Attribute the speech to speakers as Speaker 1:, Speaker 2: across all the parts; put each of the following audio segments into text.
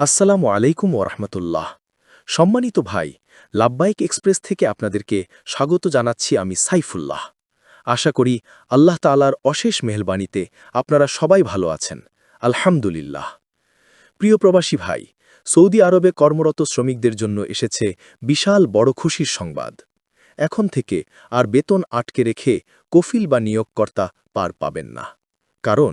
Speaker 1: আসসালামু আলাইকুম ওরহমতুল্লাহ সম্মানিত ভাই লাব্বাইক এক্সপ্রেস থেকে আপনাদেরকে স্বাগত জানাচ্ছি আমি সাইফুল্লাহ। আশা করি আল্লাহ তালার অশেষ মেহরবানিতে আপনারা সবাই ভালো আছেন। আলহামদুলিল্লাহ। প্রিয় প্রবাসী ভাই, সৌদি আরবে কর্মরত শ্রমিকদের জন্য এসেছে বিশাল বড় খুশির সংবাদ। এখন থেকে আর বেতন আটকে রেখে কফিল বা নিয়োগকর্তা পার পাবেন না। কারণ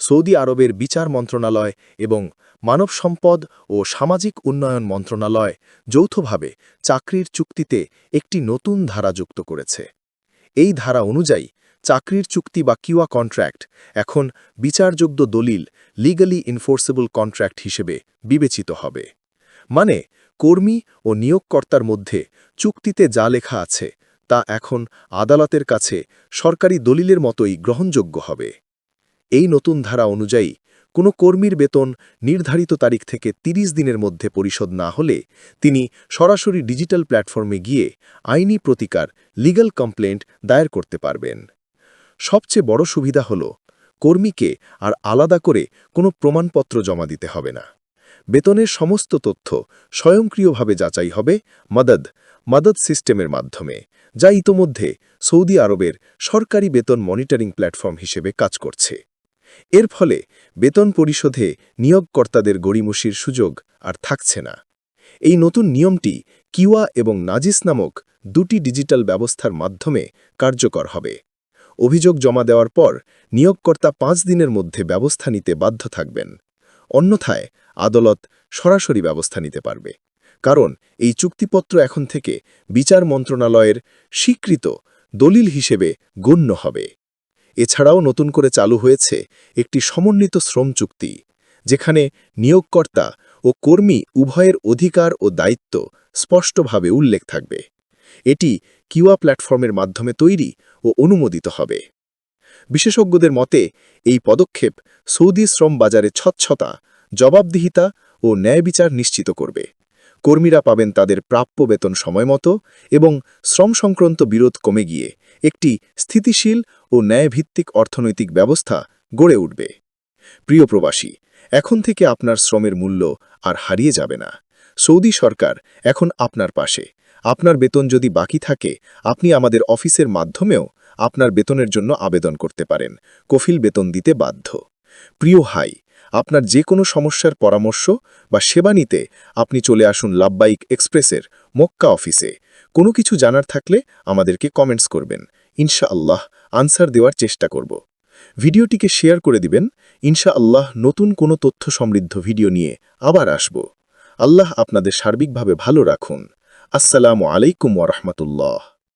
Speaker 1: সৌদি আরবের বিচার মন্ত্রণালয় এবং মানব সম্পদ ও সামাজিক উন্নয়ন মন্ত্রণালয় যৌথভাবে চাকরির চুক্তিতে একটি নতুন ধারা যুক্ত করেছে। এই ধারা অনুযায়ী চাকরির চুক্তি বা কিওয়া কন্ট্র্যাক্ট এখন বিচারযোগ্য দলিল লিগালি ইনফোর্সেবল কন্ট্র্যাক্ট হিসেবে বিবেচিত হবে। মানে কর্মী ও নিয়োগকর্তার মধ্যে চুক্তিতে যা লেখা আছে তা এখন আদালতের কাছে সরকারি দলিলের মতোই গ্রহণযোগ্য হবে। এই নতুন ধারা অনুযায়ী কোনো কর্মীর বেতন নির্ধারিত তারিখ থেকে ৩০ দিনের মধ্যে পরিশোধ না হলে তিনি সরাসরি ডিজিটাল প্ল্যাটফর্মে গিয়ে আইনি প্রতিকার লিগ্যাল কমপ্লেন্ট দায়ের করতে পারবেন। সবচেয়ে বড় সুবিধা হল, কর্মীকে আর আলাদা করে কোনো প্রমাণপত্র জমা দিতে হবে না। বেতনের সমস্ত তথ্য স্বয়ংক্রিয়ভাবে যাচাই হবে মদদ মদদ সিস্টেমের মাধ্যমে, যা ইতোমধ্যে সৌদি আরবের সরকারি বেতন মনিটরিং প্ল্যাটফর্ম হিসেবে কাজ করছে। এর ফলে বেতন পরিশোধে নিয়োগকর্তাদের গড়িমসির সুযোগ আর থাকছে না। এই নতুন নিয়মটি কিওয়া এবং নাজিস নামক দুটি ডিজিটাল ব্যবস্থার মাধ্যমে কার্যকর হবে। অভিযোগ জমা দেওয়ার পর নিয়োগকর্তা পাঁচ দিনের মধ্যে ব্যবস্থা নিতে বাধ্য থাকবেন। অন্যথায় আদালত সরাসরি ব্যবস্থা নিতে পারবে। কারণ এই চুক্তিপত্র এখন থেকে বিচার মন্ত্রণালয়ের স্বীকৃত দলিল হিসেবে গণ্য হবে। এছাড়াও নতুন করে চালু হয়েছে একটি সমন্বিত শ্রম চুক্তি, যেখানে নিয়োগকর্তা ও কর্মী উভয়ের অধিকার ও দায়িত্ব স্পষ্টভাবে উল্লেখ থাকবে। এটি কিওয়া প্ল্যাটফর্মের মাধ্যমে তৈরি ও অনুমোদিত হবে। বিশেষজ্ঞদের মতে, এই পদক্ষেপ সৌদি শ্রম বাজারে ছচ্ছতা, জবাবদিহিতা ও ন্যায় বিচার নিশ্চিত করবে। কর্মীরা পাবেন তাদের প্রাপ্য বেতন সময়মতো এবং শ্রম সংক্রান্ত বিরোধ কমে গিয়ে একটি স্থিতিশীল ও ন্যায়ভিত্তিক অর্থনৈতিক ব্যবস্থা গড়ে উঠবে। প্রিয় প্রবাসী, এখন থেকে আপনার শ্রমের মূল্য আর হারিয়ে যাবে না। সৌদি সরকার এখন আপনার পাশে। আপনার বেতন যদি বাকি থাকে, আপনি আমাদের অফিসের মাধ্যমেও আপনার বেতনের জন্য আবেদন করতে পারেন। কফিল বেতন দিতে বাধ্য। প্রিয় হাই আপনার যে কোনো সমস্যার পরামর্শ বা সেবা নিতে আপনি চলে আসুন লাভবাইক এক্সপ্রেসের মক্কা অফিসে। কোনো কিছু জানার থাকলে আমাদেরকে কমেন্টস করবেন। ইনশা আল্লাহ আনসার দেওয়ার চেষ্টা করব। ভিডিওটিকে শেয়ার করে দিবেন। ইনশা আল্লাহ নতুন কোনো তথ্য সমৃদ্ধ ভিডিও নিয়ে আবার আসব। আল্লাহ আপনাদের সার্বিকভাবে ভালো রাখুন। আসসালামু আলাইকুম ওরহমতুল্লাহ